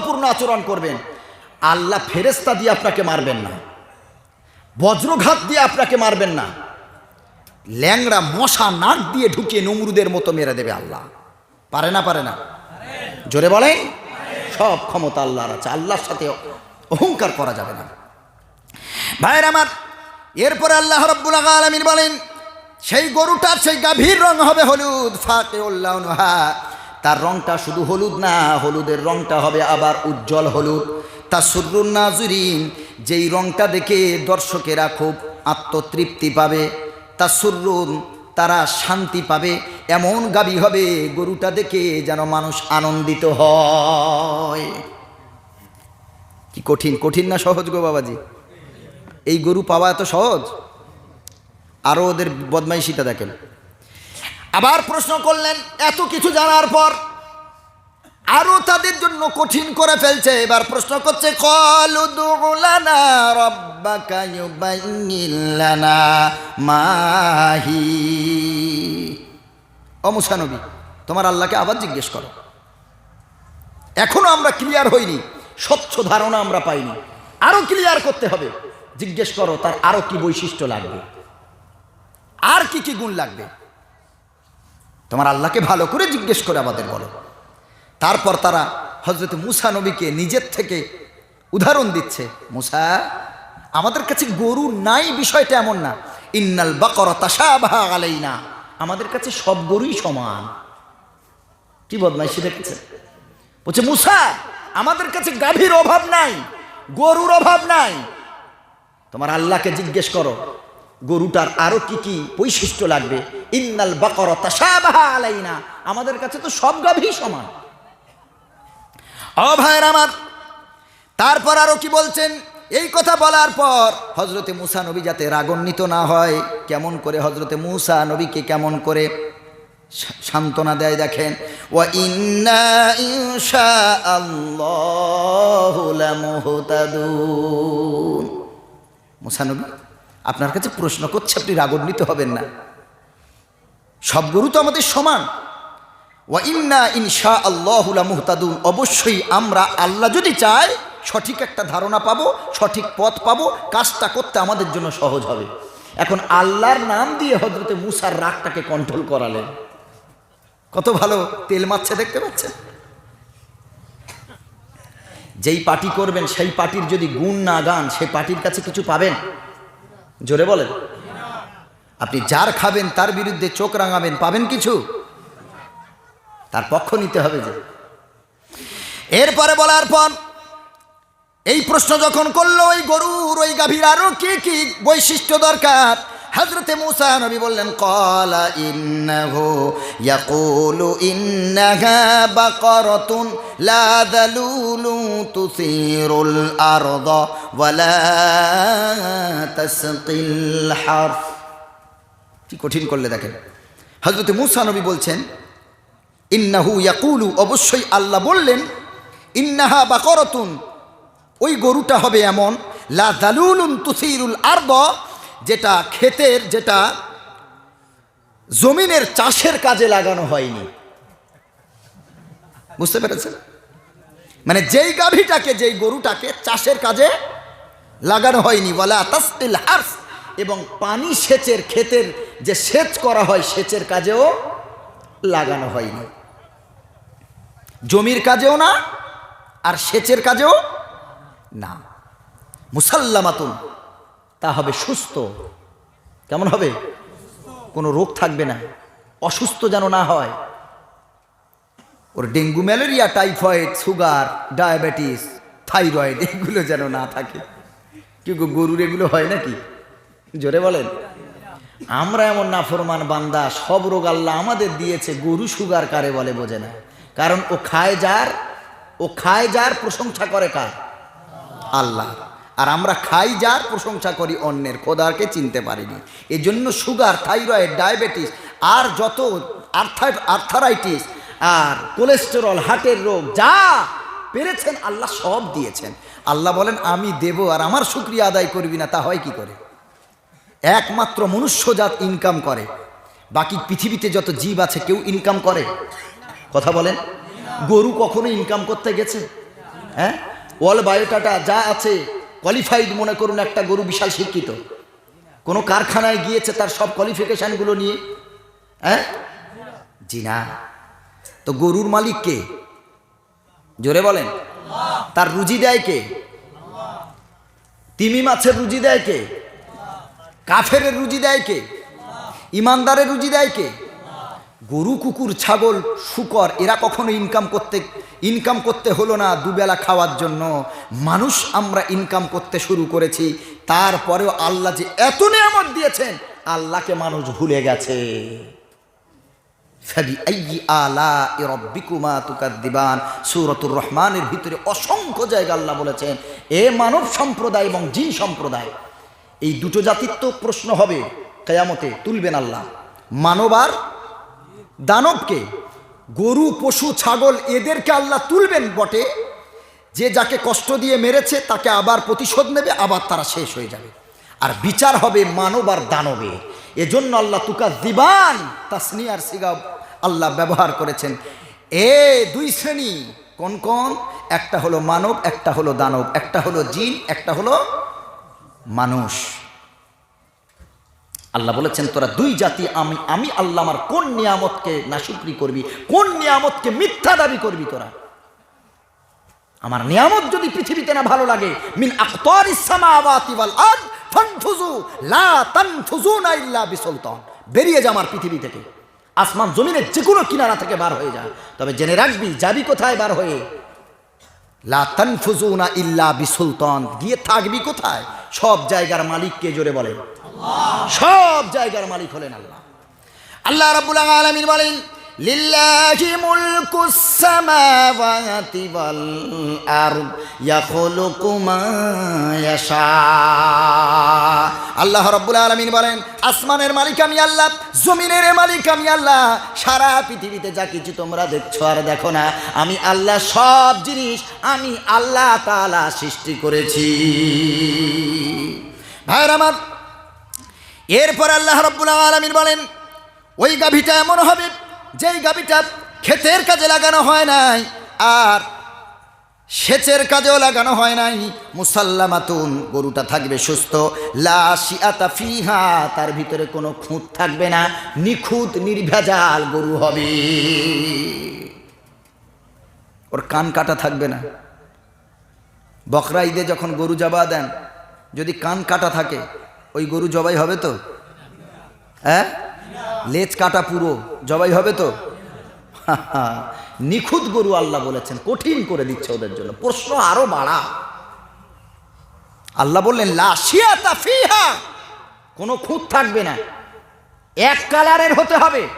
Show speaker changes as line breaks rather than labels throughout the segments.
অনুগ্রহপূর্ণ আচরণ করবেন। আল্লাহ ফেরেস্তা দিয়ে আপনাকে মারবেন না। বজ্রঘাত দিয়ে আপনাকে মারবেন না। ল্যাংড়া, মশা, নাক দিয়ে ঢুকিয়ে নমরুদের মতো মেরে দেবে আল্লাহ। পারে না পারে না? জোরে বলেন। সব ক্ষমতা আল্লাহর আছে। আল্লাহর সাথে অহংকার করা যাবে না। ভাইয়ের আমার, এরপরে আল্লাহ রব্বুল আলমিন বলেন, সেই গরুটার সেই গাভীর রং হবে হলুদ ফাঁকে উল্লাহা তার রংটা শুধু হলুদ না, হলুদের রংটা হবে আবার উজ্জ্বল হলুদ। তা সুরুন নাজুরিন, যেই রংটা দেখে দর্শকেরা খুব আত্মতৃপ্তি পাবে। তা সুরুন তারা শান্তি পাবে, এমন গাবি হবে গরুটা দেখে যেন মানুষ আনন্দিত হয়। কি কঠিন কঠিন না সহজ গো বাবাজি? এই গরু পাওয়া এত সহজ? আরও ওদের বদমাইশিটা দেখেন। আবার প্রশ্ন করলেন, এত কিছু জানার পর আরও তাদের জন্য কঠিন করে ফেলছে। এবার প্রশ্ন করছে মাহি। তোমার আল্লাহকে আবার জিজ্ঞেস করো। এখনও আমরা ক্লিয়ার হইনি, স্বচ্ছ ধারণা আমরা পাইনি। আরও ক্লিয়ার করতে হবে। জিজ্ঞেস করো, তার আরও কি বৈশিষ্ট্য লাগবে? আর কি কি গুণ লাগবে? তোমার আল্লাহকে ভালো করে জিজ্ঞেস করে আমাদের বলো। তারপর তারা হজরত মুসা নবীকে নিজের থেকে উদাহরণ দিচ্ছে, মুসা, আমাদের কাছে গরু নাই, বিষয়টা এমন না। ইন্নাল বাকর তাসাবাহা না আমাদের কাছে সব গরুই সমান। কি বদমাইশি দেখেছে? বলছে, মুসা, আমাদের কাছে গাভীর অভাব নাই, গরুর অভাব নাই। তোমার আল্লাহকে জিজ্ঞেস করো গরুটার আরও কি কি বৈশিষ্ট্য লাগবে? ইন্নাল বাকর তাসাবাহা আলাইনা। আমাদের কাছে তো সব গাভী সমান। ও ভাইয়ের আমার, তারপর আরও কি বলছেন? এই কথা বলার পর হজরতে মুসা নবী যাতে রাগান্বিত না হয়, কেমন করে হজরতে মুসা নবীকে কেমন করে সান্ত্বনা দেয় দেখেন, ওয়া ইন্না ইনশা আল্লাহু মুসা নবী আপনার কাছে প্রশ্ন করছে, আপনি রাগান্বিত হবেন না। সব গুরু তো আমাদের সমান। ওয়া ইন্না ইনশা আল্লাহুলা মুহতাদুন অবশ্যই আমরা আল্লাহ যদি চাই, সঠিক একটা ধারণা পাবো, সঠিক পথ পাবো, কাজটা করতে আমাদের জন্য সহজ হবে। এখন আল্লাহর নাম দিয়ে হজরতে মুসার রাগটাকে কন্ট্রোল করালেন। কত ভালো তেল মারছে দেখতে পাচ্ছেন? যেই পার্টি করবেন, সেই পার্টির যদি গুণ না গান সেই পার্টির কাছে কিছু পাবেন? জোরে বলেন। আপনি যার খাবেন, তার বিরুদ্ধে চোখ রাঙাবেন, পাবেন কিছু? তার পক্ষ নিতে হবে যে। এরপরে বলার পর এই প্রশ্ন যখন করল, ওই গরুর ওই গাভীর আরও কি কি বৈশিষ্ট্য দরকার? হজরতে মুসা নবী বললেন, কলা ইন্নাহু তুসিরুল ওয়ালা কি কঠিন করলে দেখেন। হজরতে মুসা নবী বলছেন, ইন্নাহু ইয়াকুলু। অবশ্যই আল্লাহ বললেন, ইন্নাহা বাকরতুন, ওই গরুটা হবে এমন, লা দালুলুন তুসিরুল আরদ যেটা ক্ষেতের, যেটা জমিনের চাষের কাজে লাগানো হয়নি। বুঝতে পেরেছেন? মানে যেই গাভীটাকে, যেই গরুটাকে চাষের কাজে লাগানো হয়নি বলা তাসকিল হার্স, এবং পানি সেচের ক্ষেতের যে সেচ করা হয়, সেচের কাজেও লাগানো হয়নি। জমির কাজেও না, আর সেচের কাজেও না। মুসাল্লামাতুন তা হবে সুস্থ। কেমন হবে? কোনো রোগ থাকবে না। অসুস্থ যেন না হয়। ওর dengue malaria typhoid sugar diabetes thyroid এগুলো যেন না থাকে। কি গো, গরুর এগুলো হয় নাকি? জোরে বলেন। আমরা এমন নাফরমান বান্দা সব রোগ আল্লাহ আমাদের দিয়েছে গরু সুগার কারে বলে বোঝে না। কারণ ও খায় যার ও খায় যার প্রশংসা করে কার? আল্লাহ। আর আমরা খাই যার প্রশংসা করি, অন্যের খোদারকে চিনতে পারিনি। এই জন্য সুগার, থাইরয়েড, ডায়াবেটিস আর যত আর্থার আর্থারাইটিস আর কোলেস্টেরল, হার্টের রোগ, যা পেরেছেন আল্লাহ সব দিয়েছেন। আল্লাহ বলেন, আমি দেব আর আমার শুক্রিয়া আদায় করবি না। তা হয় কি করে? একমাত্র মনুষ্যজাত ইনকাম করে। বাকি পৃথিবীতে যত জীব আছে, কেউ ইনকাম করে? কথা বলেন। গরু কখনো ইনকাম করতে গেছে? হ্যাঁ? ওয়াল বায়োটাটা যা আছে কোয়ালিফাইড মনে করুন একটা গরু বিশাল শিক্ষিত। কোনো কারখানায় গিয়েছে তার সব কোয়ালিফিকেশানগুলো নিয়ে। হ্যাঁ? জি না তো গরুর মালিক কে? জোরে বলেন। তার রুজি দেয় কে? তিমি মাছের রুজি দেয় কে? কাফের রুজি দেয় কে? ইমানদারের রুজি দেয় কে? গরু, কুকুর, ছাগল, শুকর, এরা কখনো ইনকাম করতে ইনকাম করতে হলো না দুবেলা খাওয়ার জন্য। মানুষ আমরা ইনকাম করতে শুরু করেছি, তারপরেও আল্লাহ যে এত নিয়ামত দিয়েছেন, আল্লাহকে মানুষ ভুলে গেছে। সুরতুর রহমানের ভিতরে অসংখ্য জায়গা আল্লাহ বলেছেন, এ মানব সম্প্রদায় এবং জিন সম্প্রদায়, এই দুটো জাতির তো প্রশ্ন হবে, কেয়ামতে তুলবেন আল্লাহ। মানব আর দানবকে, গরু, পশু, ছাগল এদেরকে আল্লাহ তুলবেন বটে। যে যাকে কষ্ট দিয়ে মেরেছে, তাকে আবার প্রতিশোধ নেবে, আবার তারা শেষ হয়ে যাবে। আর বিচার হবে মানব আর দানবে এজন্য আল্লাহ তুকা দিবান তাসনিয়ার সিগা আল্লাহ ব্যবহার করেছেন। এ দুই শ্রেণি, কোন কোন? একটা হলো মানব, একটা হলো দানব। একটা হলো জিন, একটা হলো মানুষ। আল্লাহ বলেছেন, তোরা দুই জাতি, আমি আমি আল্লাহ আমার কোন নিয়ামতকে নাশুকরি করবি, কোন নিয়ামতকে মিথ্যা দাবি করবি তোরা? আমার নিয়ামত যদি পৃথিবীতে না ভালো লাগে, মিন আখতার বেরিয়ে যা আমার পৃথিবী থেকে। আসমান, জমিনের যে কোনো কিনারা থেকে বার হয়ে যা। তবে জেনে রাখবি, যাবি কোথায় বার হয়ে? লা ইল্লা বিসুলতান। গিয়ে থাকবি কোথায়? সব জায়গার মালিককে জোরে বলেন। সব জায়গার মালিক হলেন আল্লাহ। আল্লাহ রাব্বুল আলামিন বলেন আল্লাহ বলেন, আসমানের মালিক আমি আল্লাহ, জমিনের মালিক আমি আল্লাহ। সারা পৃথিবীতে যা কিছু তোমরা দেখছ আর দেখো না, আমি আল্লাহ সব জিনিস আমি আল্লাহ তাআলা সৃষ্টি করেছি। ভাইয়ের আমার এরপর আল্লাহ রব্বুল আলমিন বলেন, ওই গাভীটা এমন হবে, যেই গাভীটা ক্ষেতের কাজে লাগানো হয় নাই, আর সেচের কাজেও লাগানো হয় নাই, মুসাল্লামাতুন, গরুটা থাকবে সুস্থ লাশিয়াতা ফিহা, তার ভিতরে কোনো খুঁত থাকবে না, নিখুঁত, নির্ভেজাল গরু হবে। ওর কান কাটা থাকবে না। বকরা ঈদে যখন গরু জবা দেন, যদি কান কাটা থাকে ওই গরু জবাই হবে তো? হ্যাঁ? লেজ কাটা পুরো, জবাই হবে তো? নিখুঁত গরু আল্লাহ বলেছেন, কঠিন করে দিচ্ছে ওদের জন্য, প্রশ্ন আরও বাড়া। আল্লাহ বললেন লাশিয়া কোনো খুঁত থাকবে না। এক কালারের হতে হবে।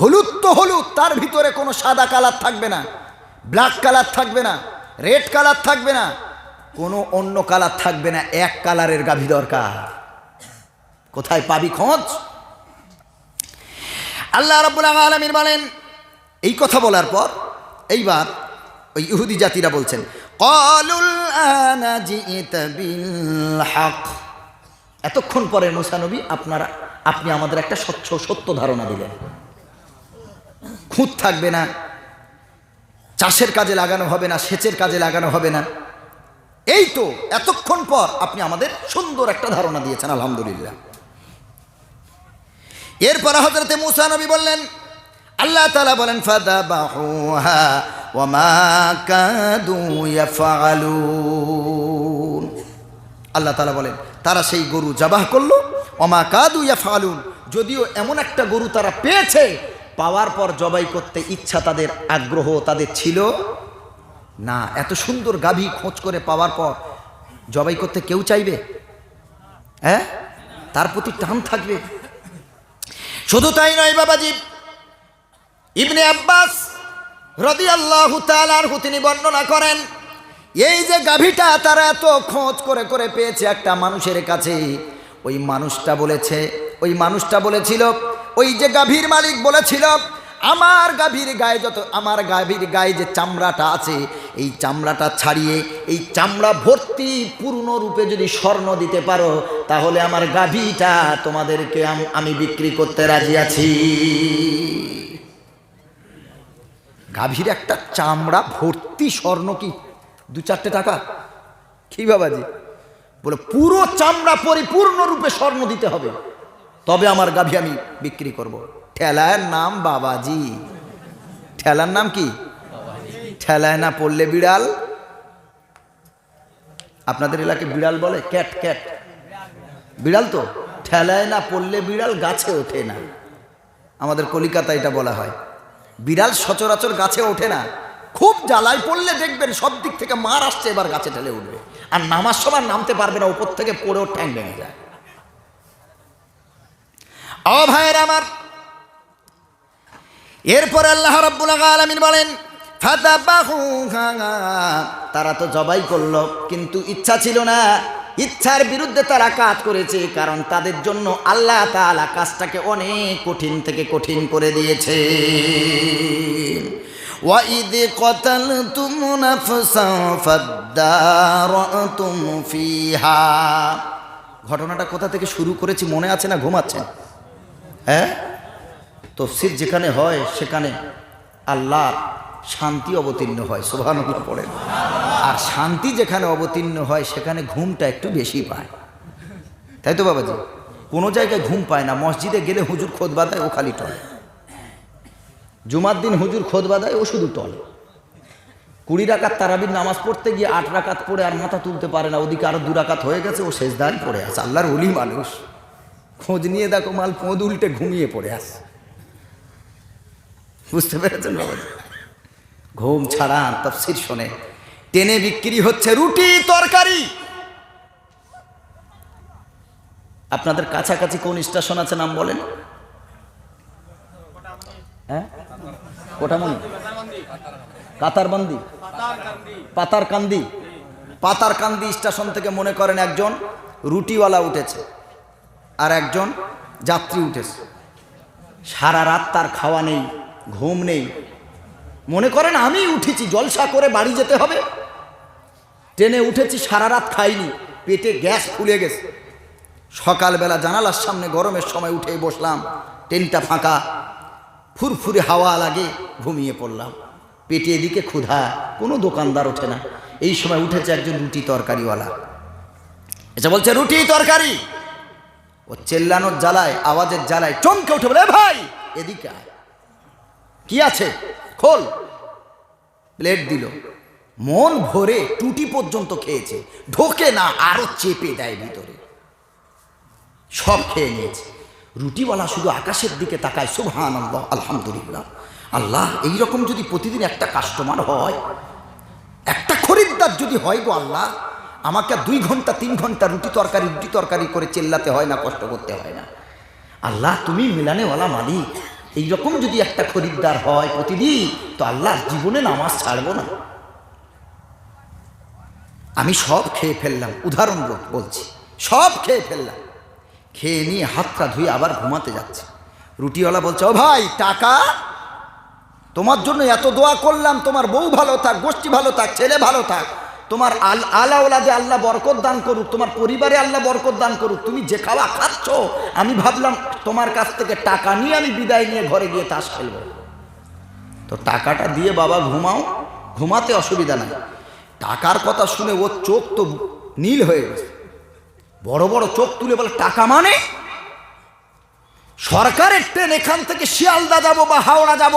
হলুদ তো হলুদ, তার ভিতরে কোনো সাদা কালার থাকবে না। ব্ল্যাক কালার থাকবে না, রেড কালার থাকবে না। কোনো অন্য কালার থাকবে না, এক কালারের গাভী দরকার। কোথায় পাবি খোঁজ? আল্লাহ রাব্বুল আলামিন বলেন, এই কথা বলার পর এইবার ওই ইহুদি জাতিরা বলছেন এতক্ষণ পরে মুসানবী আপনারা, আপনি আমাদের একটা স্বচ্ছ সত্য ধারণা দিলেন। খুঁত থাকবে না, চাষের কাজে লাগানো হবে না, সেচের কাজে লাগানো হবে না। এই তো এতক্ষণ পর আপনি আমাদের সুন্দর একটা ধারণা দিয়েছেন, আলহামদুলিল্লাহ। এরপর হজরতে মুসা নবী বললেন, আল্লাহ তালা বলেন ফাদা বাহুহা ওমা আল্লাহ তালা বলেন, তারা সেই গরু জবাহ করল অমা কাদু ইয়াফআলুন। যদিও এমন একটা গরু তারা পেয়েছে, পাওয়ার পর জবাই করতে ইচ্ছা তাদের, আগ্রহ তাদের ছিল। না, এত সুন্দর গাভী খোঁজ করে পাওয়ার পর জবাই করতে কেউ চাইবে? হ্যাঁ? তার প্রতি টান থাকবে। শুধু তাই নয় বাবাজি, ইবনে আব্বাস রদি আল্লাহ তালার তিনি বর্ণনা করেন, এই যে গাভীটা তারা এত খোঁজ করে করে পেয়েছে একটা মানুষের কাছে, ওই মানুষটা বলেছে, ওই মানুষটা বলেছিল, ওই যে গাভীর মালিক বলেছিল আমার গাভীর গায়ে যত, আমার গাভীর গায়ে যে চামড়াটা আছে, এই চামড়াটা ছাড়িয়ে, এই চামড়া ভর্তি পূর্ণরূপে যদি স্বর্ণ দিতে পারো, তাহলে আমার গাভীটা তোমাদেরকে আমি বিক্রি করতে রাজি আছি। গাভীর একটা চামড়া ভর্তি স্বর্ণ কি? দু চারটে টাকা? কি বাবাজি? বলে, পুরো চামড়া পরিপূর্ণরূপে স্বর্ণ দিতে হবে। তবে আমার গাভী আমি বিক্রি করব। ঠেলার নাম বাবাজি। ঠেলার নাম কি? ঠেলায় না পড়লে বিড়াল? আপনাদের এলাকায় বিড়াল বলে? Cat cat. বিড়াল তো? ঠেলায় না পড়লে বিড়াল গাছে ওঠে না। আমাদের কলিকাতা এটা বলা হয়। বিড়াল সচরাচর গাছে ওঠে না। খুব জ্বালায় পড়লে দেখবেন সব দিক থেকে মার আসছে, এবার গাছে ঠেলে উঠবে। আর নামার সময় নামতে পারবে না উপর থেকে পড়েও ঠ্যাং ভেঙে যায়। ও ভাইয়ের আমার এরপর আল্লাহ রাব্বুল আলামিন বলেন ফাদাবাহুহা। তারা তো জবাই করলো কিন্তু ইচ্ছা ছিল না ইচ্ছার বিরুদ্ধে তারা কাজ করেছে কারণ তাদের জন্য আল্লাহ তাআলা কাজটাকে অনেক কঠিন থেকে কঠিন করে দিয়েছে وَإِذْ قَتَلْتُمْ نَفْسًا فَادَّارَأْتُمْ فِيهَا ঘটনাটা কোথা থেকে শুরু করেছি মনে আছে না ঘুমাচ্ছেন হ্যাঁ তফসির যেখানে হয়, সেখানে আল্লাহ শান্তি অবতীর্ণ হয় সোভানুল্লাহ পড়েন। আর শান্তি যেখানে অবতীর্ণ হয়, সেখানে ঘুমটা একটু বেশি পায়। তাই তো বাবাজি? কোনো জায়গায় ঘুম পায় না। মসজিদে গেলে হুজুর খোদ বাঁধায়, ও খালি টলে। জুমার দিন হুজুর খোদ বাঁধায়, ও শুধু টলে। কুড়ি রাকাত তারাবির নামাজ পড়তে গিয়ে আট রাকাত পড়ে আর মাথা তুলতে পারে না। ওদিকে আরও দু রাকাত হয়ে গেছে, ও শেষ দাঁড় পড়ে আছে। আল্লাহর অলি মানুষ। খোঁজ নিয়ে দেখো মাল পোঁদ উল্টে ঘুমিয়ে পড়ে আছে। বুঝতে পেরেছেন বাবা? ঘুম ছাড়া তফসির শোনে। টেনে বিক্রি হচ্ছে রুটি, তরকারি। আপনাদের কাছাকাছি কোন স্টেশন আছে নাম বলেন? হ্যাঁ? কাতারবন্দি? পাতারকান্দি? পাতারকান্দি স্টেশন থেকে মনে করেন একজন রুটিওয়ালা উঠেছে আর একজন যাত্রী উঠেছে। সারা রাত তার খাওয়া নেই। ঘুম নেই। মনে করেন আমি উঠেছি, জলসা করে বাড়ি যেতে হবে। ট্রেনে উঠেছি, সারা রাত খাইনি, পেটে গ্যাস ফুলে গেছে। সকালবেলা জানালার সামনে গরমের সময় উঠে বসলাম, ট্রেনটা ফাঁকা, ফুরফুরে হাওয়া লাগে, ঘুমিয়ে পড়লাম। পেটে এদিকে ক্ষুধা, কোনো দোকানদার ওঠে না। এই সময় উঠেছে একজন রুটি তরকারিওয়ালা। এটা বলছে, রুটি তরকারি? ও চেল্লানোর জ্বালায়, আওয়াজের জ্বালায় চমকে উঠে বলে ভাই, এদিকে আয়। কি আছে? খোল। প্লেট দিল। মন ভরে টুটি পর্যন্ত খেয়েছে। ঢোকে না, আরও চেপে দেয় ভিতরে। সব খেয়ে নিয়েছে। রুটিওয়ালা শুধু আকাশের দিকে তাকায় সুবহান আল্লাহ আলহামদুলিল্লাহ। আল্লাহ, এইরকম যদি প্রতিদিন একটা কাস্টমার হয়, একটা খরিদ্দার যদি হয় গো আল্লাহ, আমাকে দুই ঘণ্টা, তিন ঘণ্টা রুটি তরকারি রুটি তরকারি করে চেল্লাতে হয় না, কষ্ট করতে হয় না। আল্লাহ, তুমি মিলানেওয়ালা মালিক। এইরকম যদি একটা খরিদ্দার হয় প্রতিদিন, তো আল্লাহ জীবনে নামাজ ছাড়বো না। আমি সব খেয়ে ফেললাম, উদাহরণ বলছি, সব খেয়ে ফেললাম। খেয়ে নিয়ে হাতটা ধুয়ে আবার ঘুমাতে যাচ্ছে। রুটিওয়ালা বলছে, ও ভাই, টাকা? তোমার জন্য এত দোয়া করলাম, তোমার বউ ভালো থাক, গোষ্ঠী ভালো থাক, ছেলে ভালো থাক। তোমার আল আলাওলাদে আল্লাহ বরকত দান করুক, তোমার পরিবারে আল্লাহ বরকত দান করুক, তুমি যে খাওয়া খাচ্ছ, আমি ভাবলাম তোমার কাছ থেকে টাকা নিয়ে আমি বিদায় নিয়ে ঘরে গিয়ে তাস খেলব। তো টাকাটা দিয়ে বাবা ঘুমাও, ঘুমাতে অসুবিধা নাই। টাকার কথা শুনে ওর চোখ তো নীল হয়ে গেছে। বড় বড় চোখ তুলে বলে, টাকা মানে? সরকারের ট্রেন এখান থেকে শিয়ালদা যাব বা হাওড়া যাব,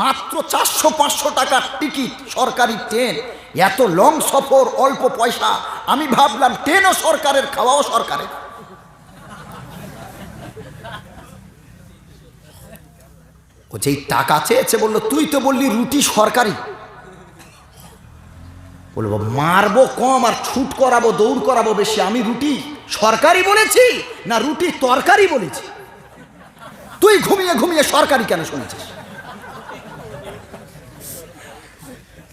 মাত্র চারশো পাঁচশো টাকার টিকিট, সরকারি ট্রেন এত লং সফর, অল্প পয়সা, আমি ভাবলাম ট্রেনও সরকারের, খাওয়াও সরকারের। ও যেই টাকা চেয়েছে বলল, তুই তো বললি রুটি সরকারি। বলব মারবো কম আর ছুট করাবো, দৌড় করাবো বেশি। আমি রুটি সরকারি বলেছি না রুটি তরকারি বলেছি? তুই ঘুমিয়ে ঘুমিয়ে সরকারি কেন শুনেছিস?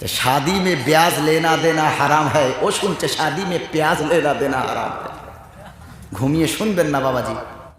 तो शादी में ब्याज लेना देना हराम है। ओ सुनते तो शादी में प्याज लेना देना हराम है। घूमिए, सुन ना बाबा जी